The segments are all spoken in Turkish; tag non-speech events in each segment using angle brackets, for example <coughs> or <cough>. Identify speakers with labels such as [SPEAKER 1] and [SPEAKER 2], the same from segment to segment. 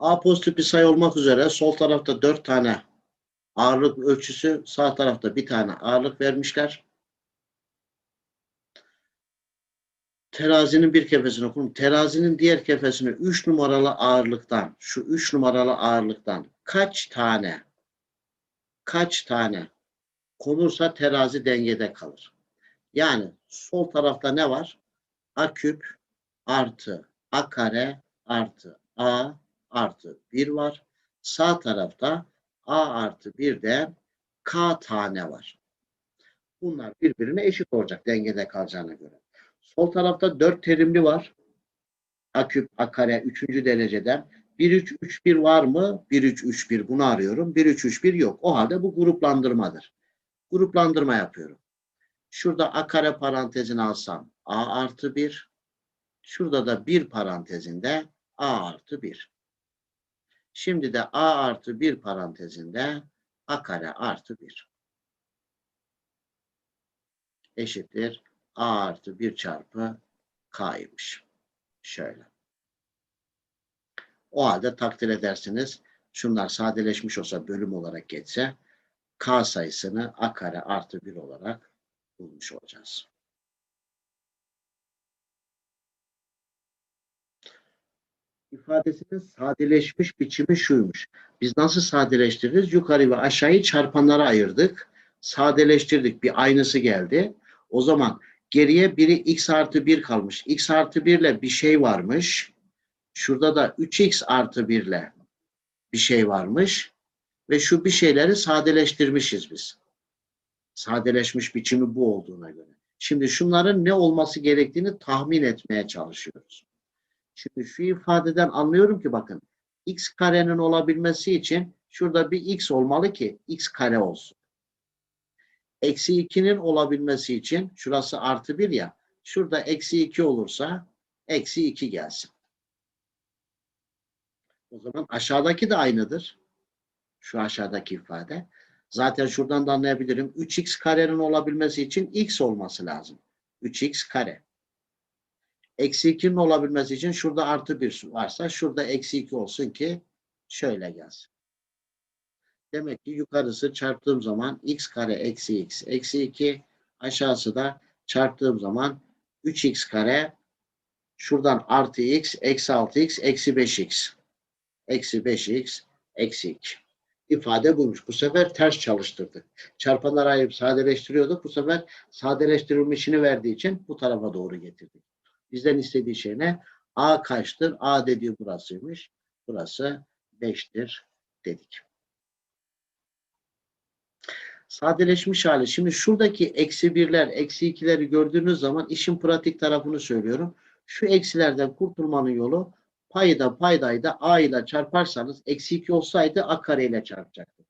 [SPEAKER 1] A pozitif bir sayı olmak üzere sol tarafta 4 tane ağırlık ölçüsü, sağ tarafta bir tane ağırlık vermişler. Terazinin bir kefesini kurum. Terazinin diğer kefesine 3 numaralı ağırlıktan, şu 3 numaralı ağırlıktan kaç tane kaç tane konursa terazi dengede kalır. Yani sol tarafta ne var? A küp artı A kare artı A artı 1 var. Sağ tarafta A artı 1'den K tane var. Bunlar birbirine eşit olacak dengede kalacağına göre. Sol tarafta 4 terimli var. A küp A kare 3. dereceden. 1 3 3 1 var mı? 1 3 3 1 bunu arıyorum. 1 3 3 1 yok. O halde bu gruplandırmadır. Gruplandırma yapıyorum. Şurada A kare parantezini alsam A artı 1. Şurada da 1 parantezinde A artı 1. Şimdi de A artı 1 parantezinde A kare artı 1. Eşittir. A artı 1 çarpı K'ymış. Şöyle. O halde takdir edersiniz. Şunlar sadeleşmiş olsa bölüm olarak geçse K sayısını A kare artı 1 olarak bulmuş olacağız. İfadesinin sadeleşmiş biçimi şuymuş. Biz nasıl sadeleştiririz? Yukarı ve aşağıyı çarpanlara ayırdık. Sadeleştirdik. Bir aynısı geldi. O zaman geriye biri x artı 1 kalmış. x artı 1 ile bir şey varmış. Şurada da 3x artı 1 ile bir şey varmış. Ve şu bir şeyleri sadeleştirmişiz biz. Sadeleşmiş biçimi bu olduğuna göre. Şimdi şunların ne olması gerektiğini tahmin etmeye çalışıyoruz. Şimdi şu ifadeden anlıyorum ki bakın x karenin olabilmesi için şurada bir x olmalı ki x kare olsun. Eksi 2'nin olabilmesi için şurası artı 1 ya şurada eksi 2 olursa eksi 2 gelsin. O zaman aşağıdaki de aynıdır. Şu aşağıdaki ifade. Zaten şuradan da anlayabilirim. 3x karenin olabilmesi için x olması lazım. 3x kare. Eksi 2'nin olabilmesi için şurada artı 1 varsa şurada eksi 2 olsun ki şöyle gelsin. Demek ki yukarısı çarptığım zaman x kare eksi x eksi 2 aşağısı da çarptığım zaman 3x kare şuradan artı x eksi 6x eksi 5x eksi 5x eksi 2. İfade buymuş. Bu sefer ters çalıştırdık. Çarpanları ayırıp sadeleştiriyorduk. Bu sefer sadeleştirilmişini verdiği için bu tarafa doğru getirdik. Bizden istediği şey ne? A kaçtır? A dediği burasıymış. Burası 5'tir dedik. Sadeleşmiş hali. Şimdi şuradaki eksi birler, eksi ikileri gördüğünüz zaman işin pratik tarafını söylüyorum. Şu eksilerden kurtulmanın yolu payda paydayı da a ile çarparsanız eksi 2 olsaydı a kare ile çarpacaktı.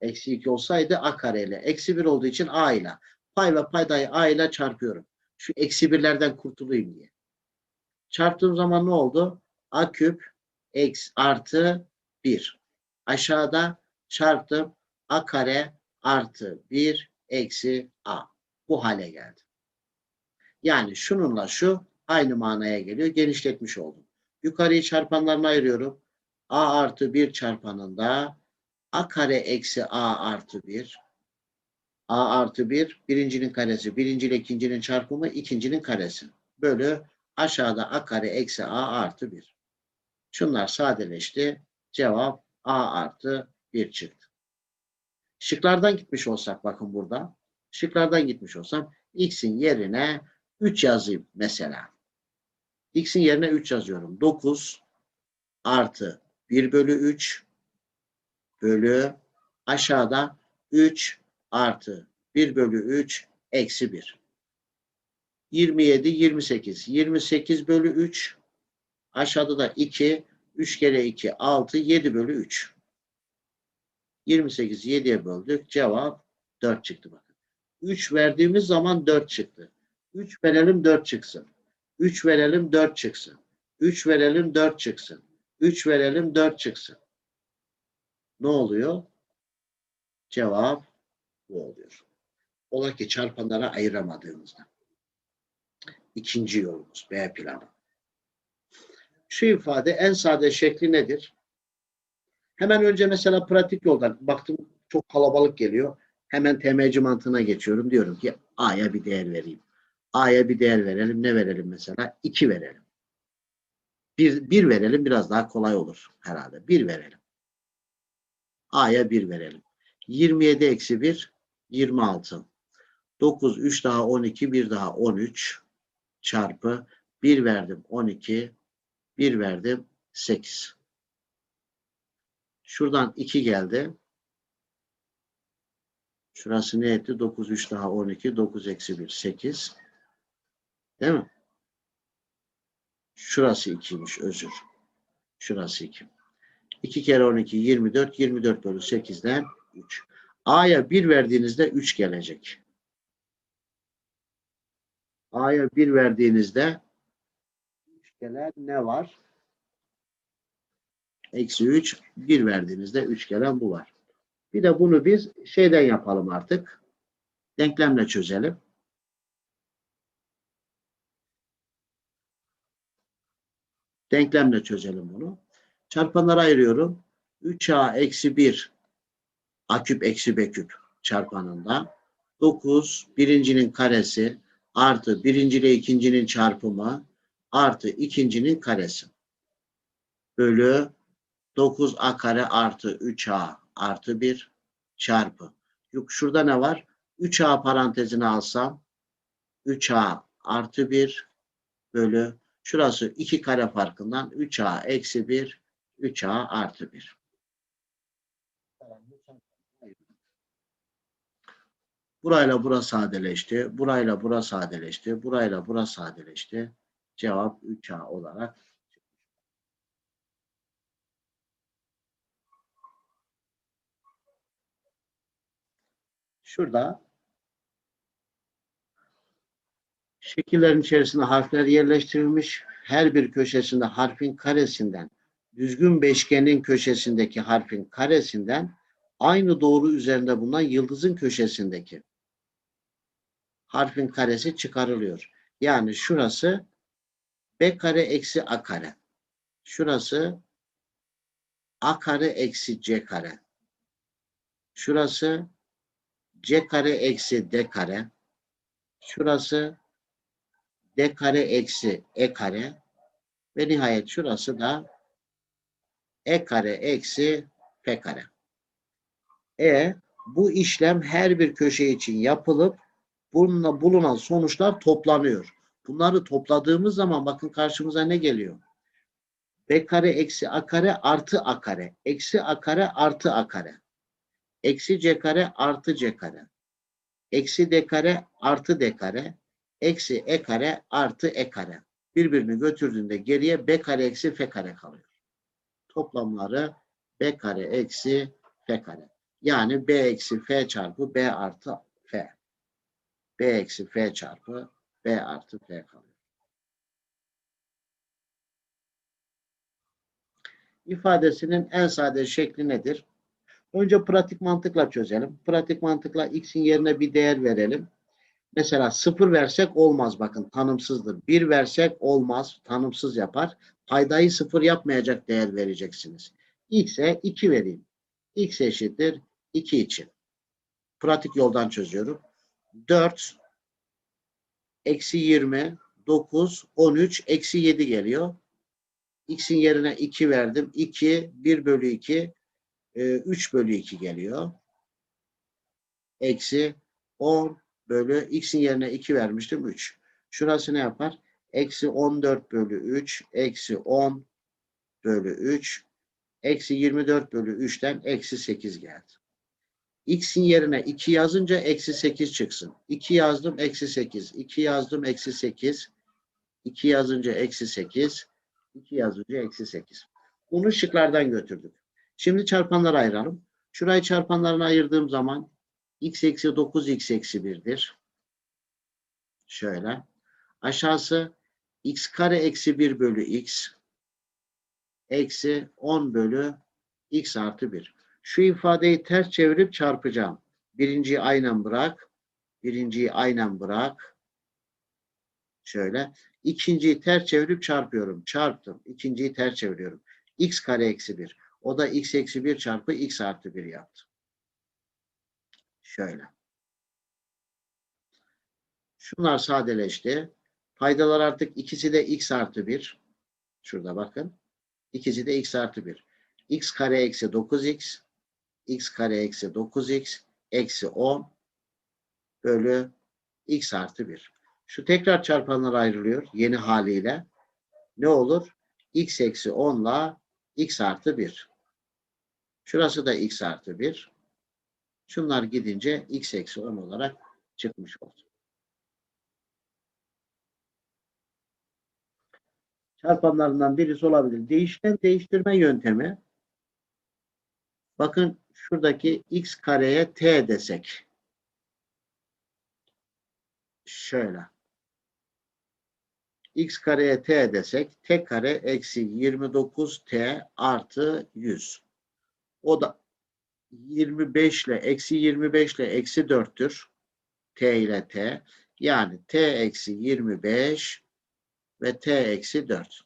[SPEAKER 1] Eksi 2 olsaydı a kare ile. Eksi 1 olduğu için a ile. Pay ve paydayı a ile çarpıyorum şu eksi birlerden kurtulayım diye. Çarptığım zaman ne oldu? A küp x artı 1. Aşağıda çarptım a kare artı 1 eksi a. Bu hale geldi. Yani şununla şu aynı manaya geliyor. Genişletmiş oldum. Yukarıyı çarpanlarına ayırıyorum. a artı 1 çarpanında a kare eksi a artı 1 a artı 1 birincinin karesi. Birinci ile ikincinin çarpımı ikincinin karesi. Bölü aşağıda a kare eksi a artı 1. Şunlar sadeleşti. Cevap a artı 1 çıktı. Şıklardan gitmiş olsak bakın burada. Şıklardan gitmiş olsam x'in yerine 3 yazayım mesela. x'in yerine 3 yazıyorum. 9 artı 1 bölü 3 bölü aşağıda 3 artı 1 bölü 3 eksi 1. 27, 28. 28 bölü 3. Aşağıda da 2. 3 kere 2, 6, 7 bölü 3. 28 7'ye böldük. Cevap 4 çıktı bakın. 3 verdiğimiz zaman 4 çıktı. 3 verelim 4 çıksın. 3 verelim 4 çıksın. 3 verelim 4 çıksın. 3 verelim 4 çıksın. Ne oluyor? Cevap bu oluyor. Ola ki çarpanlara ayıramadığımızda. İkinci yolumuz B planı. Şu ifade en sade şekli nedir? Hemen önce mesela pratik yoldan baktım çok kalabalık geliyor. Hemen TMC mantığına geçiyorum. Diyorum ki A'ya bir değer vereyim. A'ya bir değer verelim. Ne verelim mesela? 2 verelim. 1, 1 verelim biraz daha kolay olur herhalde. 1 verelim. A'ya 1 verelim. 27 eksi 1 26. 9 3 daha 12 1 daha 13 çarpı 1 verdim 12 1 verdim 8. Şuradan 2 geldi. Şurası ne etti? 9 3 daha 12 9 eksi 1 8. Değil mi? Şurası 2'ymiş özür. Şurası 2. 2 kere 12 24. 24 bölü 8'den 3. A'ya 1 verdiğinizde 3 gelecek. A'ya 1 verdiğinizde 3 gelen ne var? Eksi 3. 1 verdiğinizde 3 gelen bu var. Bir de bunu biz şeyden yapalım artık. Denklemle çözelim. Denklemle çözelim bunu. Çarpanlara ayırıyorum. 3a eksi 1 a küp eksi b küp çarpanında 9 birincinin karesi artı birinci ikincinin çarpımı artı ikincinin karesi bölü 9a kare artı 3a artı 1 çarpı. Yok şurada ne var? 3a parantezine alsam 3a artı 1 bölü şurası 2 kare farkından 3a eksi 1 3a artı 1. Burayla burası sadeleşti. Burayla burası sadeleşti. Burayla burası sadeleşti. Cevap 3A olarak Şurada şekillerin içerisinde harfler yerleştirilmiş. Her bir köşesinde harfin karesinden düzgün beşgenin köşesindeki harfin karesinden aynı doğru üzerinde bulunan yıldızın köşesindeki harfin karesi çıkarılıyor. Yani şurası b kare eksi a kare. Şurası a kare eksi c kare. Şurası c kare eksi d kare. Şurası d kare eksi e kare. Ve nihayet şurası da e kare eksi f kare. E bu işlem her bir köşe için yapılıp bununla bulunan sonuçlar toplanıyor. Bunları topladığımız zaman bakın karşımıza ne geliyor? B kare eksi A kare artı A kare. Eksi A kare artı A kare. Eksi C kare artı C kare. Eksi D kare artı D kare. Eksi E kare artı E kare. Birbirini götürdüğünde geriye B kare eksi F kare kalıyor. Toplamları B kare eksi F kare. Yani B eksi F çarpı B artı F. B eksi F çarpı B artı F kalıyor. İfadesinin en sade şekli nedir? Önce pratik mantıkla çözelim. Pratik mantıkla x'in yerine bir değer verelim. Mesela 0 versek olmaz bakın tanımsızdır. 1 versek olmaz tanımsız yapar. Paydayı 0 yapmayacak değer vereceksiniz. x'e 2 vereyim. x eşittir 2 için. Pratik yoldan çözüyorum. 4 eksi 20 9 13 eksi 7 geliyor. x'in yerine 2 verdim. 2 1 bölü 2 3 bölü 2 geliyor. Eksi 10 bölü x'in yerine 2 vermiştim 3. Şurası ne yapar? Eksi 14 bölü 3 eksi 10 bölü 3 eksi 24 bölü 3'ten eksi 8 geldi. X'in yerine 2 yazınca eksi 8 çıksın. 2 yazdım eksi 8. 2 yazdım eksi 8. 2 yazınca eksi 8. 2 yazınca eksi 8. Bunu şıklardan götürdük. Şimdi çarpanları ayıralım. Şurayı çarpanlarına ayırdığım zaman x eksi 9 x eksi 1'dir. Şöyle. Aşağısı x kare eksi 1 bölü x eksi 10 bölü x artı 1. Şu ifadeyi ters çevirip çarpacağım. Birinciyi aynen bırak. Birinciyi aynen bırak. Şöyle. İkinciyi ters çevirip çarpıyorum. Çarptım. İkinciyi ters çeviriyorum. x kare eksi 1. O da x eksi 1 çarpı x artı 1 yaptı. Şöyle. Şunlar sadeleşti. Paydalar artık ikisi de x artı 1. Şurada bakın. İkisi de x artı 1. x kare eksi 9x. X kare eksi 9x eksi 10 bölü x artı 1. Şu tekrar çarpanlar ayrılıyor yeni haliyle. Ne olur? x eksi 10 ile x artı 1. Şurası da x artı 1. Şunlar gidince x eksi 10 olarak çıkmış oldu. Çarpanlarından birisi olabilir. Değişken değiştirme yöntemi. Bakın şuradaki x kareye t desek. Şöyle. x kareye t desek t kare eksi 29t artı 100. O da 25 ile eksi 25 ile eksi 4'tür. t ile t. Yani t eksi 25 ve t eksi 4.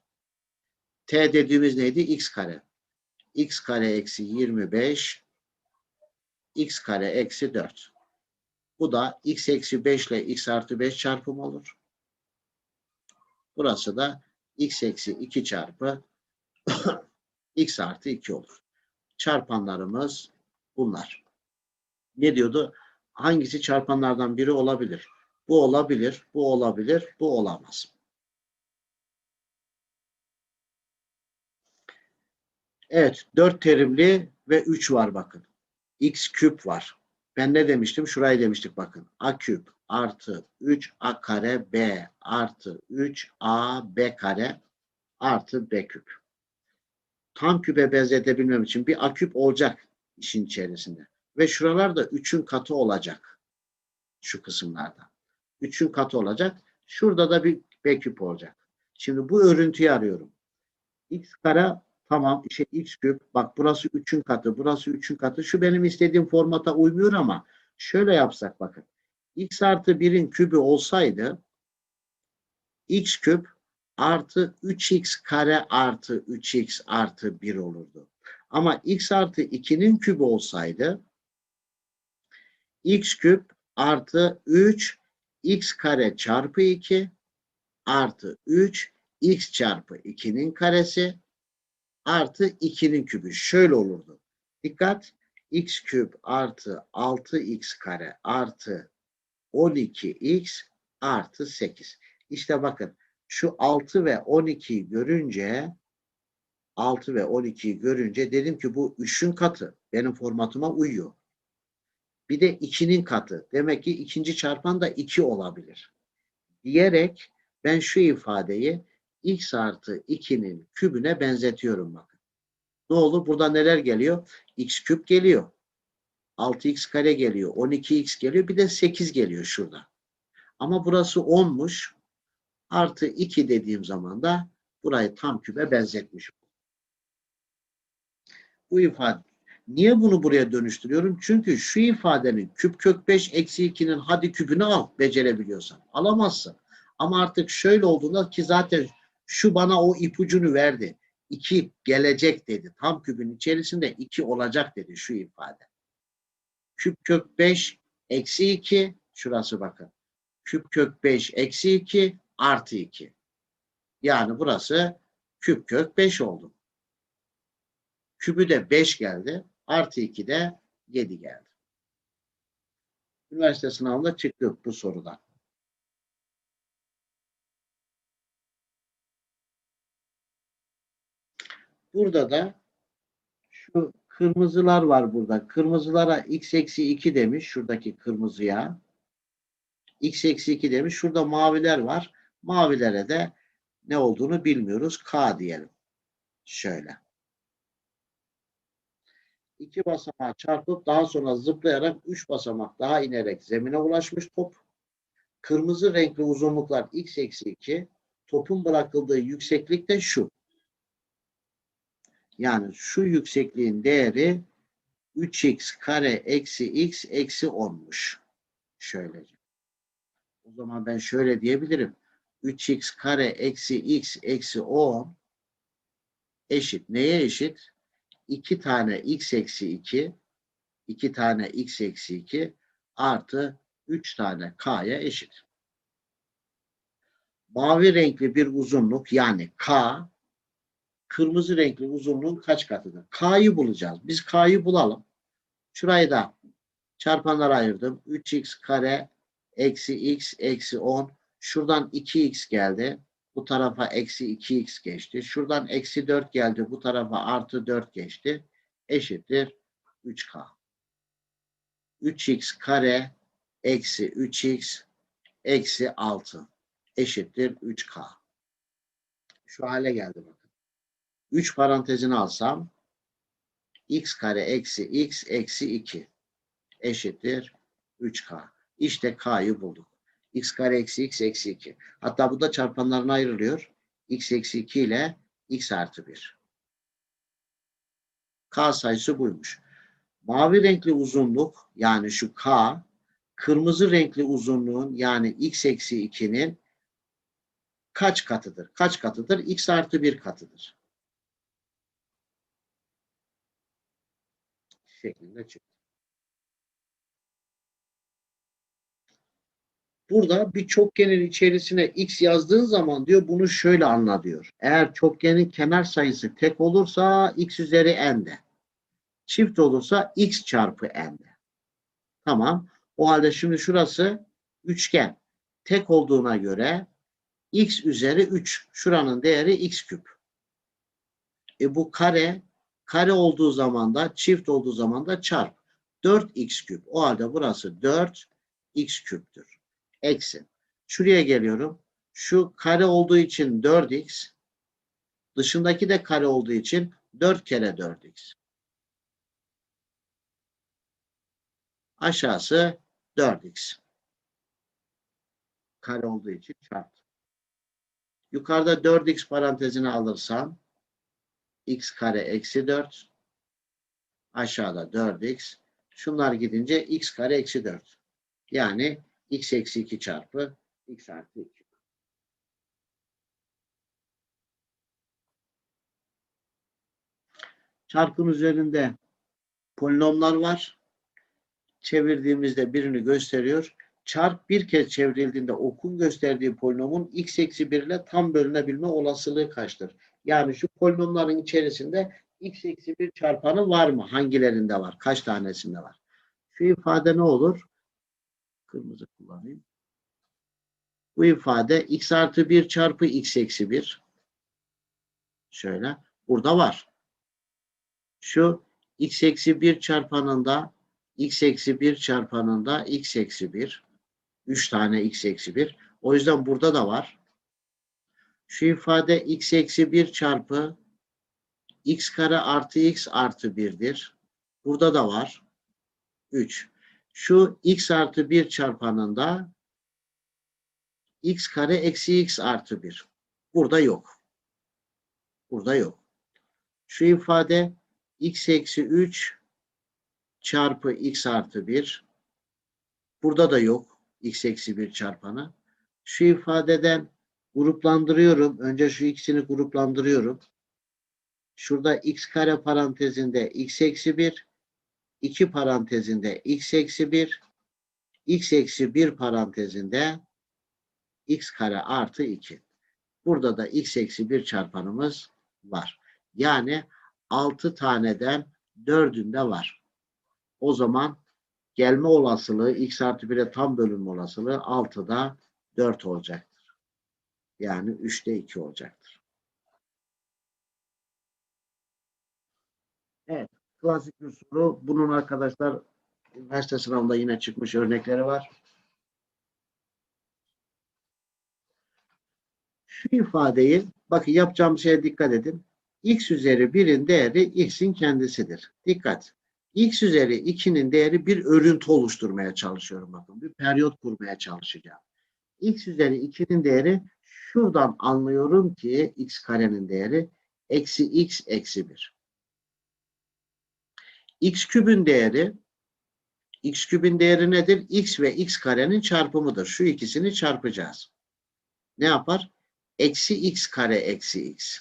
[SPEAKER 1] t dediğimiz neydi? x kare. x kare eksi 25 x kare eksi 4. Bu da x eksi 5 ile x artı 5 çarpım olur. Burası da x eksi 2 çarpı <coughs> x artı 2 olur. Çarpanlarımız bunlar. Ne diyordu? Hangisi çarpanlardan biri olabilir? Bu olabilir, bu olabilir, bu olamaz. Evet, 4 terimli ve 3 var bakın. X küp var. Ben ne demiştim? Şurayı demiştik bakın. a küp artı 3 a kare b artı 3 a b kare artı b küp. Tam küpe benzetebilmem için bir a küp olacak işin içerisinde. Ve şuralar da 3'ün katı olacak. Şu kısımlarda. 3'ün katı olacak. Şurada da bir b küp olacak. Şimdi bu örüntüyü arıyorum. x kare Tamam işte x küp. Bak burası 3'ün katı. Burası 3'ün katı. Şu benim istediğim formata uymuyor ama şöyle yapsak bakın. x artı 1'in kübü olsaydı x küp artı 3x kare artı 3x artı 1 olurdu. Ama x artı 2'nin kübü olsaydı x küp artı 3 x kare çarpı 2 artı 3 x çarpı 2'nin karesi artı 2'nin kübü. Şöyle olurdu. Dikkat. x küp artı 6x kare artı 12x artı 8. İşte bakın şu 6 ve 12'yi görünce 6 ve 12'yi görünce dedim ki bu 3'ün katı. Benim formatıma uyuyor. Bir de 2'nin katı. Demek ki ikinci çarpan da 2 olabilir. Diyerek ben şu ifadeyi x artı 2'nin kübüne benzetiyorum bakın. Ne olur? Burada neler geliyor? x küp geliyor. 6x kare geliyor. 12x geliyor. Bir de 8 geliyor şurada. Ama burası 10'muş. Artı 2 dediğim zaman da burayı tam küpe benzetmiş. Bu ifade. Niye bunu buraya dönüştürüyorum? Çünkü şu ifadenin küp kök 5 eksi 2'nin hadi küpünü al becerebiliyorsan. Alamazsın. Ama artık şöyle olduğunda ki zaten şu bana o ipucunu verdi. 2 gelecek dedi. Tam küpün içerisinde 2 olacak dedi şu ifade. Küp kök 5 eksi 2 şurası bakın. Küp kök 5 eksi 2 artı 2. Yani burası küp kök 5 oldu. Küpü de 5 geldi. Artı 2 de 7 geldi. Üniversite sınavında çıktık bu sorudan. Burada da şu kırmızılar var burada. Kırmızılara x eksi 2 demiş. Şuradaki kırmızıya. x eksi 2 demiş. Şurada maviler var. Mavilere de ne olduğunu bilmiyoruz. K diyelim. Şöyle. İki basamağı çarpıp daha sonra zıplayarak üç basamak daha inerek zemine ulaşmış top. Kırmızı renkli uzunluklar x eksi 2. Topun bırakıldığı yükseklik de şu. Yani şu yüksekliğin değeri 3x kare eksi x eksi 10'muş. Şöylece. O zaman ben şöyle diyebilirim. 3x kare eksi x eksi 10 eşit. Neye eşit? 2 tane x eksi 2 2 tane x eksi 2 artı 3 tane k'ya eşit. Mavi renkli bir uzunluk yani k kırmızı renkli uzunluğun kaç katıdır? K'yı bulacağız. Biz K'yı bulalım. Şurayı da çarpanlara ayırdım. 3x kare eksi x eksi 10. Şuradan 2x geldi. Bu tarafa eksi 2x geçti. Şuradan eksi 4 geldi. Bu tarafa artı 4 geçti. Eşittir 3k. 3x kare eksi 3x eksi 6 eşittir 3k. Şu hale geldi bakın. 3 parantezini alsam x kare eksi x eksi 2 eşittir 3k. İşte k'yı bulduk. x kare eksi x eksi 2. Hatta bu da çarpanlarına ayrılıyor. x eksi 2 ile x artı 1. k sayısı buymuş. Mavi renkli uzunluk yani şu k kırmızı renkli uzunluğun yani x eksi 2'nin kaç katıdır? Kaç katıdır? x artı 1 katıdır. Şeklinde çıktı. Burada bir çokgenin içerisine x yazdığın zaman diyor bunu şöyle anla diyor. Eğer çokgenin kenar sayısı tek olursa x üzeri n'de. Çift olursa x çarpı n'de. Tamam. O halde şimdi şurası üçgen. Tek olduğuna göre x üzeri 3. Şuranın değeri x küp. E bu kare kare olduğu zaman da çift olduğu zaman da çarp. 4x küp. O halde burası 4x küptür. Eksi. Şuraya geliyorum. Şu kare olduğu için 4x. Dışındaki de kare olduğu için 4 kere 4x. Aşağısı 4x. Kare olduğu için çarp. Yukarıda 4x parantezine alırsam x kare eksi 4 aşağıda 4x şunlar gidince x kare eksi 4 yani x eksi 2 çarpı x artı 2. Çarpım üzerinde polinomlar var. Çevirdiğimizde birini gösteriyor. Çarp bir kez çevrildiğinde okun gösterdiği polinomun x eksi 1 ile tam bölünebilme olasılığı kaçtır? Yani şu polinomların içerisinde x eksi 1 çarpanı var mı? Hangilerinde var? Kaç tanesinde var? Şu ifade ne olur? Kırmızı kullanayım. Bu ifade x artı 1 çarpı x eksi 1. Şöyle. Burada var. Şu x eksi 1 çarpanında x eksi 1 çarpanında x eksi 1. 3 tane x eksi 1. O yüzden burada da var. Şu ifade x eksi 1 çarpı x kare artı x artı 1'dir. Burada da var. 3. Şu x artı 1 çarpanında x kare eksi x artı 1. Burada yok. Burada yok. Şu ifade x eksi 3 çarpı x artı 1. Burada da yok. x eksi 1 çarpanı. Şu ifadeden gruplandırıyorum. Önce şu ikisini gruplandırıyorum. Şurada x kare parantezinde x eksi 1, 2 parantezinde x eksi 1, x eksi 1 parantezinde x kare artı 2. Burada da x eksi 1 çarpanımız var. Yani 6 taneden 4'ünde var. O zaman gelme olasılığı x artı 1'e tam bölünme olasılığı 6'da 4 olacaktır. Yani 3'te 2 olacaktır. Evet. Klasik bir soru. Bunun arkadaşlar üniversite sınavında yine çıkmış örnekleri var. Şu ifadeyi bakın yapacağım şeye dikkat edin. x üzeri 1'in değeri x'in kendisidir. Dikkat. x üzeri 2'nin değeri bir örüntü oluşturmaya çalışıyorum bakın. Bir periyot kurmaya çalışacağım. x üzeri 2'nin değeri şuradan anlıyorum ki x karenin değeri eksi x eksi 1. x kübün değeri x kübün değeri nedir? x ve x karenin çarpımıdır. Şu ikisini çarpacağız. ne yapar? Eksi x kare eksi x.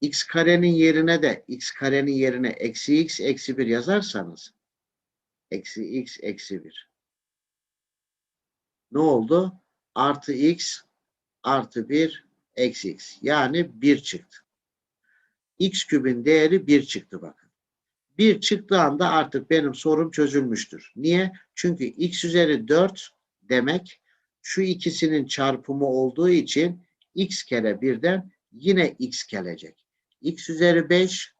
[SPEAKER 1] x karenin yerine de x karenin yerine eksi x eksi 1 yazarsanız eksi x eksi 1. Ne oldu? Artı x artı 1 eksi x. Yani 1 çıktı. x kübün değeri 1 çıktı bakın. 1 çıktığı anda artık benim sorum çözülmüştür. Niye? Çünkü x üzeri 4 demek şu ikisinin çarpımı olduğu için x kere birden yine x gelecek. x üzeri 5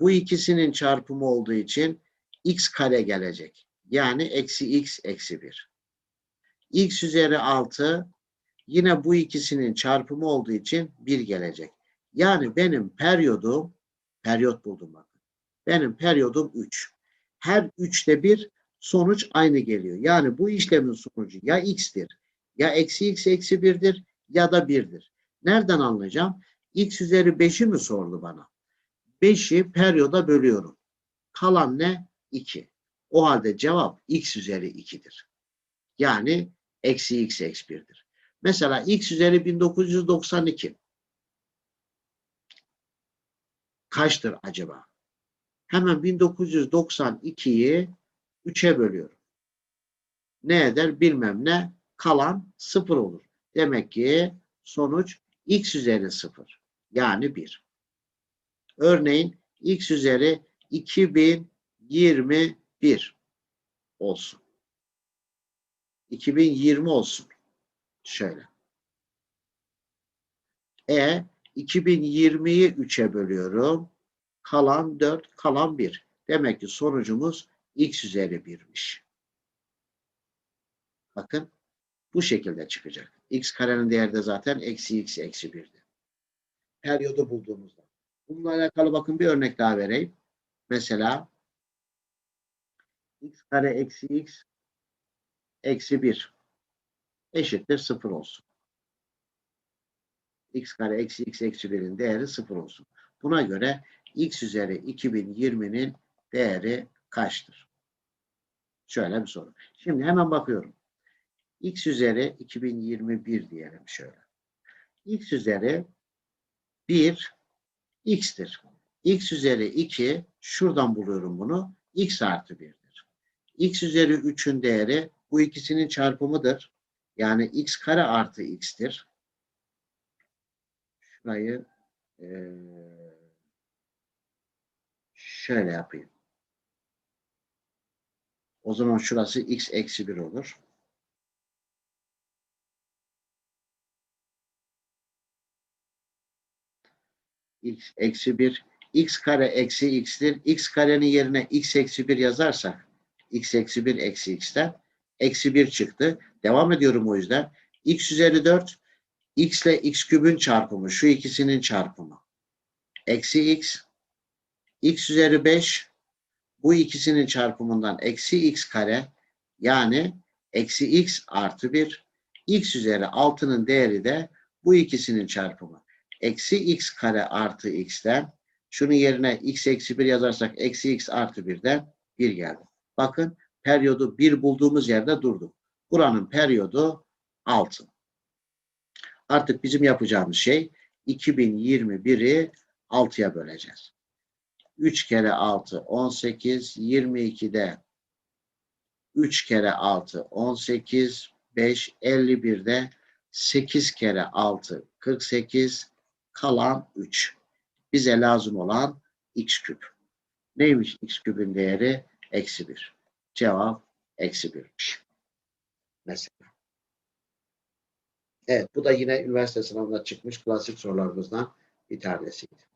[SPEAKER 1] bu ikisinin çarpımı olduğu için x kare gelecek. Yani eksi x eksi 1. x üzeri 6 yine bu ikisinin çarpımı olduğu için 1 gelecek. Yani benim periyodum, periyot buldum bakın. Benim periyodum 3. Her 3'te bir sonuç aynı geliyor. Yani bu işlemin sonucu ya x'tir, ya eksi x eksi 1'dir ya da 1'dir. Nereden anlayacağım? x üzeri 5'i mi sordu bana? 5'i periyoda bölüyorum. Kalan ne? 2. O halde cevap x üzeri 2'dir. Yani eksi x eksi 1'dir. Mesela x üzeri 1992 kaçtır acaba? Hemen 1992'yi 3'e bölüyorum. Ne eder? Bilmem ne. Kalan 0 olur. Demek ki sonuç x üzeri 0. Yani 1. Örneğin x üzeri 2021 olsun. 2020 olsun. Şöyle. E 2020'yi 3'e bölüyorum. Kalan 4, kalan 1. Demek ki sonucumuz x üzeri 1'miş. Bakın bu şekilde çıkacak. x karenin değeri de zaten eksi x eksi 1'di. Periyodu bulduğumuzda. Bununla alakalı bakın bir örnek daha vereyim. Mesela x kare eksi x eksi 1 eşittir 0 olsun. x kare eksi x eksi 1'in değeri 0 olsun. Buna göre x üzeri 2020'nin değeri kaçtır? Şöyle bir soru. Şimdi hemen bakıyorum. x üzeri 2021 diyelim şöyle. x üzeri 1 x'tir. x üzeri 2 şuradan buluyorum bunu. x artı 1'dir. x üzeri 3'ün değeri bu ikisinin çarpımıdır. Yani x kare artı x'tir. Şurayı eee şöyle yapayım. O zaman şurası x eksi 1 olur. x eksi 1 x kare eksi x'tir. x karenin yerine x eksi 1 yazarsak x eksi 1 eksi x'ten eksi 1 çıktı. Devam ediyorum o yüzden. x üzeri 4 x ile x kübün çarpımı. Şu ikisinin çarpımı. Eksi x x üzeri 5 bu ikisinin çarpımından eksi x kare yani eksi x artı 1 x üzeri 6'nın değeri de bu ikisinin çarpımı. Eksi x kare artı x'ten şunun yerine x eksi 1 yazarsak eksi x artı 1'den 1 geldi. Bakın periyodu 1 bulduğumuz yerde durduk. Buranın periyodu 6. Artık bizim yapacağımız şey 2021'i 6'ya böleceğiz. 3 kere 6 18 22'de 3 kere 6 18 5 51'de 8 kere 6 48 kalan 3. Bize lazım olan x küp. Neymiş x küpün değeri? Eksi 1. Cevap eksi 1'miş. Mesela. Evet bu da yine üniversite sınavında çıkmış klasik sorularımızdan bir tanesiydi.